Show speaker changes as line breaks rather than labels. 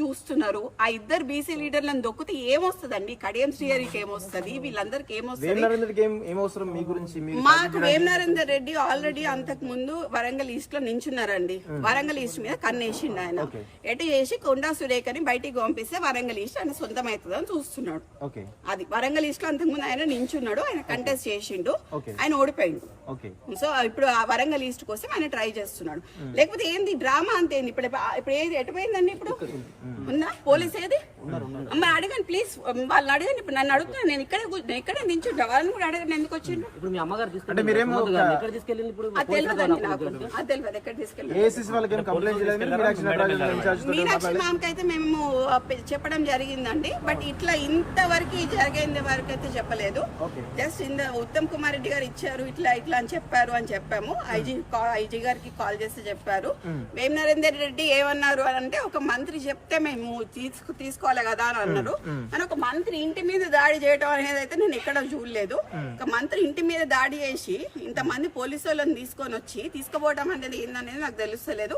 చూస్తున్నారు. ఆ ఇద్దరు బీసీ లీడర్లను దొక్కితే ఏమొస్తుందండి? కడియం శ్రీహరికి ఏమొస్తుంది? వీళ్ళందరికి ఏమొస్తుంది? మాకు వేమనరేందర్ రెడ్డి ఆల్రెడీ అంతకు ముందు వరంగల్ ఈస్ట్లో నించున్నారండి. వరంగల్ ఈస్ట్ మీద కన్నేసిండు ఆయన. ఎటు చేసి కొండా సురేఖని బయటికి పంపిస్తే వరంగల్ ఈస్ట్ ఆయన సొంతం అవుతుందని చూస్తున్నాడు అది వరంగల్ ఈస్ట్లో అంతకు ముందు ఆయన నించున్నాడు ఆయన కంటెస్ట్ చేసిండు. ఆయన ఓడిపోయిండు. సో ఇప్పుడు ఆ వరంగల్ ఈస్ట్ కోసం ఆయన ట్రై చేస్తున్నాడు. లేకపోతే ఏంది? డ్రామా అంతేంది? ఇప్పుడు ఇప్పుడు ఏది ఎటుపోయిందండి ఇప్పుడు? ఉందా పోలీస్ ఏది? అమ్మ అడగండి ప్లీజ్ వాళ్ళని అడగండి. ఇప్పుడు నన్ను అడుగుతున్నాను నేను ఇక్కడే నేను ఇక్కడే నించుంటా. వాళ్ళని కూడా అడగండి ఎందుకు వచ్చిండు
ఇప్పుడు మీ అమ్మగారు తీసుకెళ్ళి ఇప్పుడు?
అది తెలియదండి నాకు. అది తెలియదు ఎక్కడ తీసుకెళ్ళి
మీనాక్షి
మ్యామ్కి అయితే మేము చెప్పడం జరిగిందండి. బట్ ఇట్లా ఇంతవరకు జరిగేంత వరకు అయితే చెప్పలేదు. జస్ట్ ఇంత ఉత్తమ్ కుమార్ రెడ్డి గారు ఇచ్చారు ఇట్లా ఇట్లా అని చెప్పారు అని చెప్పాము. ఐజీ ఐజీ గారికి కాల్ చేసి చెప్పారు. వేమ నరేందర్ రెడ్డి ఏమన్నారు అని అంటే ఒక మంత్రి చెప్తే మేము తీసుకు తీసుకోవాలి కదా అని అన్నారు. అని ఒక మంత్రి ఇంటి మీద దాడి చేయడం అనేది అయితే నేను ఎక్కడ చూడలేదు. ఒక మంత్రి ఇంటి మీద దాడి చేసి ఇంతమంది పోలీసు వాళ్ళని తీసుకొని వచ్చి తీసుకుపోవడం అనేది ఏందనేది నాకు తెలుస్తలేదు.